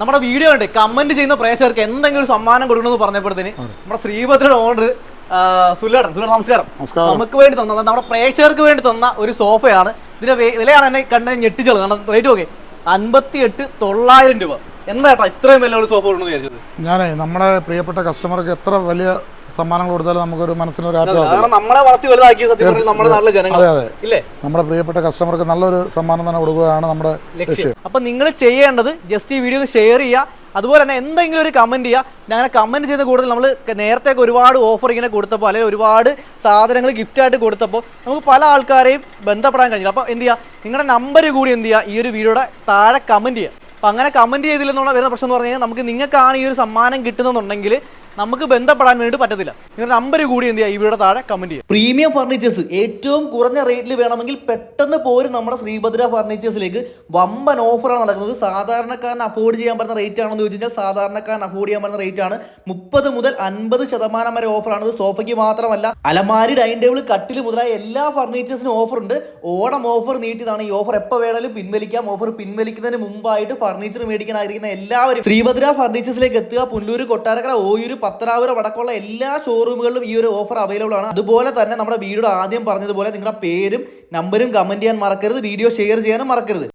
നമ്മുടെ വീഡിയോ ഉണ്ട് കമന്റ് ചെയ്യുന്ന പ്രേക്ഷകർക്ക് എന്തെങ്കിലും സമ്മാനം കൊടുക്കണമെന്ന് പറഞ്ഞപ്പോഴത്തേന് നമ്മുടെ ശ്രീഭദ്രയുടെ ഓണർ സുലേടൻ നമസ്കാരം. നമുക്ക് വേണ്ടി തന്ന നമ്മുടെ പ്രേക്ഷകർക്ക് വേണ്ടി തന്ന ഒരു സോഫയാണ് ഇതിന്റെ വിലയാണ് എന്നെ കണ്ട് ഞെട്ടിച്ചത്. കാരണം റേറ്റ് ഓക്കെ അൻപത്തി എട്ട് തൊള്ളായിരം രൂപ. ഇത്രയും വില വിചാരിച്ചത്? ഞാനേ നമ്മുടെ പ്രിയപ്പെട്ട കസ്റ്റമർക്ക് എത്ര വലിയ സമ്മാനങ്ങൾ കൊടുത്താലും നമുക്കൊരു മനസ്സിനൊരു നമ്മളെ വളർത്തി വലുതാക്കി സത്യം നമ്മുടെ ജനങ്ങൾ. ഇല്ലേ? നമ്മുടെ പ്രിയപ്പെട്ട കസ്റ്റമർക്ക് നല്ലൊരു സമ്മാനം തന്നെ കൊടുക്കുകയാണ് നമ്മുടെ ലക്ഷ്യം. അപ്പൊ നിങ്ങൾ ചെയ്യേണ്ടത് ജസ്റ്റ് ഈ വീഡിയോ ഷെയർ ചെയ്യുക. അതുപോലെ തന്നെ എന്തെങ്കിലും ഒരു കമന്റ് ചെയ്യുക. ഞാൻ കമന്റ് ചെയ്ത കൂടുതൽ നമ്മൾ നേരത്തെ ഒരുപാട് ഓഫർ ഇങ്ങനെ കൊടുത്തപ്പോൾ അല്ലെങ്കിൽ ഒരുപാട് സാധനങ്ങൾ ഗിഫ്റ്റ് ആയിട്ട് കൊടുത്തപ്പോൾ നമുക്ക് പല ആൾക്കാരെയും ബന്ധപ്പെടാൻ കഴിഞ്ഞില്ല. അപ്പോൾ എന്ത് ചെയ്യുക? നിങ്ങളുടെ നമ്പർ കൂടി എന്ത് ചെയ്യുക? ഈ ഒരു വീഡിയോയുടെ താഴെ കമന്റ് ചെയ്യുക. അപ്പം അങ്ങനെ കമന്റ് ചെയ്തില്ലെന്നുള്ള വരുന്ന പ്രശ്നം എന്ന് പറഞ്ഞു കഴിഞ്ഞാൽ നമുക്ക് നിങ്ങൾക്കാണ് ഈ ഒരു സമ്മാനം കിട്ടുന്നുണ്ടെങ്കിൽ നമുക്ക് ബന്ധപ്പെടാൻ വേണ്ടി പറ്റത്തില്ല. നിങ്ങളുടെ നമ്പർ കൂടി എന്ത് ചെയ്യുക? ഇവിടെ താഴെ കമന്റ് ചെയ്യുക. പ്രീമിയം ഫർണിച്ചേഴ്സ് ഏറ്റവും കുറഞ്ഞ റേറ്റിൽ വേണമെങ്കിൽ പെട്ടെന്ന് പോരും നമ്മുടെ ശ്രീഭദ്ര ഫർണിച്ചേഴ്സിലേക്ക് വമ്പൻ ഓഫറാണ് നടക്കുന്നത്. സാധാരണക്കാരൻ അഫോർഡ് ചെയ്യാൻ പറ്റുന്ന റേറ്റ് ആണെന്ന് ചോദിച്ചു കഴിഞ്ഞാൽ സാധാരണക്കാരൻ അഫോർഡ് ചെയ്യാൻ പറ്റുന്ന റേറ്റ് ആണ്. മുപ്പത് മുതൽ അൻപത് ശതമാനം വരെ ഓഫറാണ് ഇത് സോഫയ്ക്ക് മാത്രമല്ല അലമാരി ഡൈനിങ് ടേബിൾ കട്ടിൽ മുതലായ എല്ലാ ഫർണിച്ചേഴ്സിനും ഓഫർ ഉണ്ട്. ഓണം ഓഫർ നീട്ടിയതാണ്. ഈ ഓഫർ എപ്പോൾ വേണമെങ്കിലും പിൻവലിക്കാം. ഓഫർ പിൻവലിക്കുന്നതിന് മുമ്പായിട്ട് ഫർണിച്ചർ മേടിക്കാൻ ആഗ്രഹിക്കുന്ന എല്ലാവരും ശ്രീഭദ്ര ഫർണിച്ചേഴ്സിലേക്ക് എത്തുക. പുല്ലൂർ കൊട്ടാരക്കര ഓയൂർ പത്തനാപുരം അടക്കമുള്ള എല്ലാ ഷോറൂമുകളിലും ഈ ഒരു ഓഫർ അവൈലബിൾ ആണ്. അതുപോലെ തന്നെ നമ്മുടെ വീഡിയോ ആദ്യം പറഞ്ഞതുപോലെ നിങ്ങളുടെ പേരും നമ്പരും കമന്റ് ചെയ്യാൻ മറക്കരുത്. വീഡിയോ ഷെയർ ചെയ്യാനും മറക്കരുത്.